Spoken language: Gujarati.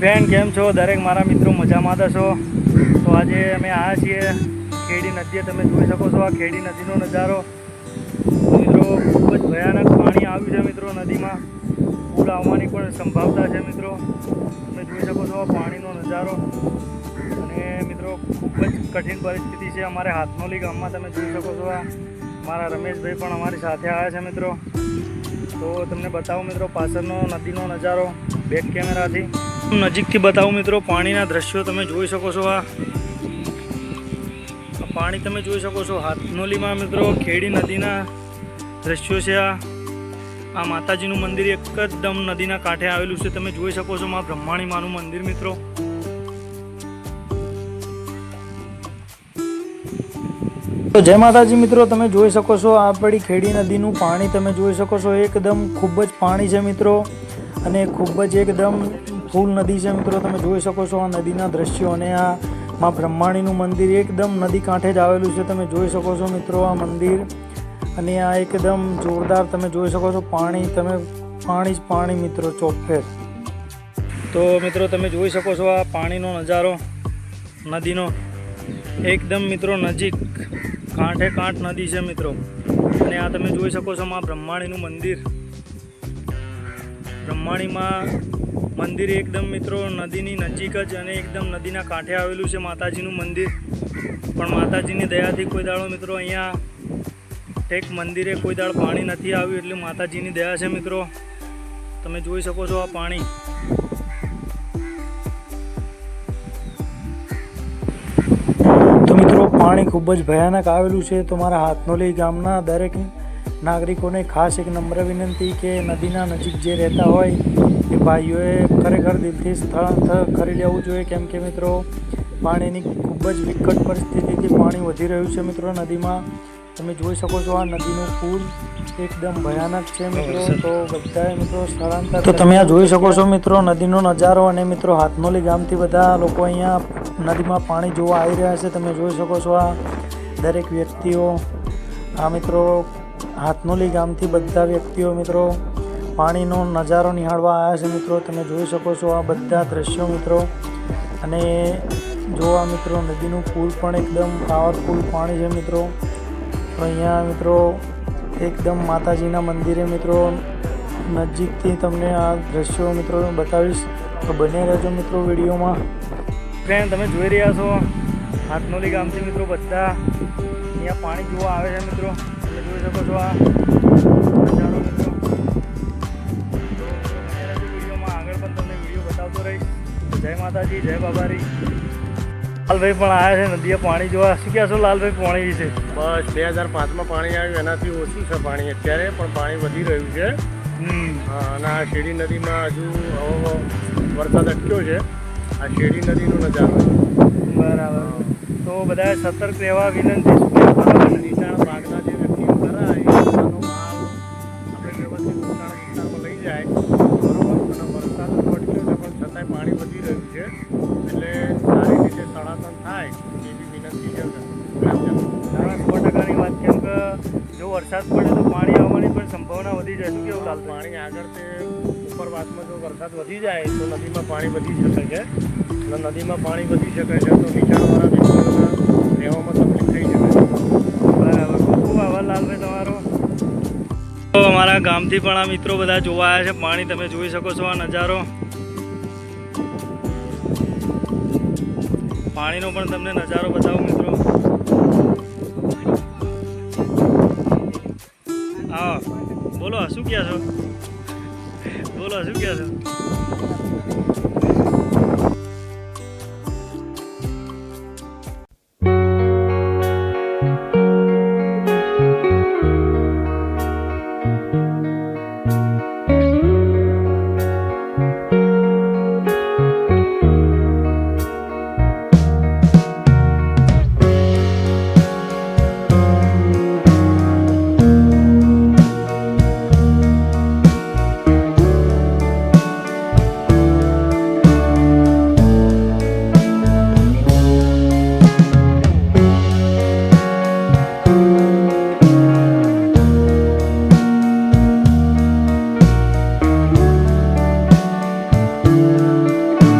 ફ્રેન્ડ, કેમ છો? દરેક મારા મિત્રો મજામાં છો તો આજે અમે આવ્યા છીએ ખેડી નદીએ. તમે જોઈ શકો છો આ ખેડી નદીનો નજારો. મિત્રો, ખૂબ જ ભયાનક પાણી આવ્યું છે મિત્રો નદીમાં. પૂર આવવાની પણ સંભાવના છે મિત્રો. તમે જોઈ શકો છો આ પાણીનો નજારો. અને મિત્રો, ખૂબ જ કઠિન પરિસ્થિતિ છે અમારે હાથનોલી ગામમાં. તમે જોઈ શકો છો આ. મારા રમેશભાઈ પણ અમારી સાથે આવ્યા છે મિત્રો. તો તમને બતાવું મિત્રો પાછળનો નદીનો નજારો બેક કેમેરાથી. નજીકથી બતાવું મિત્રો, પાણીના દ્રશ્યો તમે જોઈ શકો છો આ. પાણી તમે જોઈ શકો છો હાથનોલીમાં મિત્રો, ખેડી નદીના દ્રશ્યો છે આ. આ માતાજીનું મંદિર એકદમ નદીના કાંઠે આવેલું છે, તમે જોઈ શકો છો માં બ્રહ્માણી માનું મંદિર મિત્રો. તો જય માતાજી મિત્રો, તમે જોઈ શકો છો આ આપણી ખેડી નદીનું પાણી તમે જોઈ શકો છો, એકદમ ખૂબ જ પાણી છે મિત્રો. અને ખૂબ જ એકદમ ફૂલ નદી છે મિત્રો, તમે જોઈ શકો છો આ નદીના દ્રશ્યો અને આ માં બ્રહ્માણીનું મંદિર એકદમ નદી કાંઠે જ આવેલું છે, તમે જોઈ શકો છો મિત્રો આ મંદિર. અને આ એકદમ જોરદાર તમે જોઈ શકો છો પાણી, તમે પાણી જ પાણી મિત્રો ચોફેર તો મિત્રો તમે જોઈ શકો છો આ પાણીનો નજારો, નદીનો. એકદમ મિત્રો નજીક, કાંઠે કાંઠ નદી છે મિત્રો. અને આ તમે જોઈ શકો છો માં બ્રહ્માણીનું મંદિર. બ્રહ્માણીમાં મંદિર એકદમ મિત્રો નદીની નજીક જ અને એકદમ નદીના કાંઠે આવેલું છે માતાજીનું મંદિર. પણ માતાજીની દયાથી કોઈ દાડો મિત્રો અહીંયા ટેક મંદિરે કોઈ દાડ પાણી નથી આવ્યું એટલે માતાજીની દયા છે મિત્રો. તમે જોઈ શકો છો આ પાણી. તો મિત્રો પાણી ખૂબ જ ભયાનક આવેલું છે. તો મારા હાથનોલી ગામના દરેક નાગરિકોને ખાસ એક નમ્ર વિનંતી કે નદીના નજીક જે રહેતા હોય એ ભાઈઓએ ખરેખર દિલથી સ્થળાંતર કરી લેવું જોઈએ. કેમ કે મિત્રો પાણીની ખૂબ જ વિકટ પરિસ્થિતિથી પાણી વધી રહ્યું છે મિત્રો નદીમાં. તમે જોઈ શકો છો આ નદીનું પુલ એકદમ ભયાનક છે મિત્રો. તો બધાએ મિત્રો સ્થળાંતર તો તમે આ જોઈ શકો છો મિત્રો નદીનો નજારો અને મિત્રો હાથનોલી ગામથી બધા લોકો અહીંયા નદીમાં પાણી જોવા આવી રહ્યા છે. તમે જોઈ શકો છો આ દરેક વ્યક્તિઓ આ મિત્રો હાથનોલી ગામથી બધા વ્યક્તિઓ મિત્રો પાણીનો નજારો નિહાળવા આવ્યા છે મિત્રો. તમે જોઈ શકો છો આ બધા દ્રશ્યો મિત્રો. અને જોવા મિત્રો નદીનું પુલ પણ એકદમ પાવરફુલ પાણી છે મિત્રો. તો અહીંયા મિત્રો એકદમ માતાજીના મંદિરે મિત્રો નજીકથી તમને આ દ્રશ્યો મિત્રો બતાવીશ. તો બને રહેજો મિત્રો વિડીયોમાં. ફ્રેન્ડ તમે જોઈ રહ્યા છો? હાથનોલી ગામથી મિત્રો બધા અહીંયા પાણી જોવા આવે છે મિત્રો. જોઈ શકો છો. આ નજારો મિત્રો તો બને રહેજો વિડીયોમાં આગળ પણ તમને વીડિયો બતાવતો રહીશ. જય માતાજી જય બાબારી. લાલભાઈ પણ આવ્યા છે નદીએ પાણી જોવા. શું કહેશો લાલભાઈ પાણી વિશે? બસ બે હજાર પાંચમાં પાણી આવ્યું એનાથી ઓછું છે પાણી અત્યારે પણ પાણી વધી રહ્યું છે. અને આ શેરી નદીમાં હજુ વરસાદ અટક્યો છે. આ શેરી નદીનો નજારો બરાબર. તો બધા સતર્ક રહેવા વિનંતી છે. બરાબર જાય. બરોબર અને વરસાદ પડ્યો છે પણ છતાંય પાણી વધી રહ્યું છે. એટલે સારી રીતે તળાતણ થાય એવી વિનંતી છે સો ટકાની વાત કેમ કે જો વરસાદ પડે તો પાણી આવવાની પણ સંભાવના વધી જાય. શું કેવું લાલ પાણી આગળ તે ઉપરવાસમાં જો વરસાદ વધી જાય તો નદીમાં પાણી વધી શકે છે. અને નદીમાં પાણી વધી શકે છે તો નીચાણવાળા વ્યક્તિઓને રહેવામાં તકલીફ થઈ શકે છે. બરાબર. ખૂબ ખૂબ આભાર લાલભાઈ તમારો. તો ગામથી પણ આ મિત્રો બધા જોવા આવ્યા છે. પાણી તમે જોઈ શકો છો આ નજારો. પાણીનો પણ તમને નજારો બતાવું મિત્રો. હા, બોલો, શું ક્યાં છો? બોલો, શું ક્યાં છો?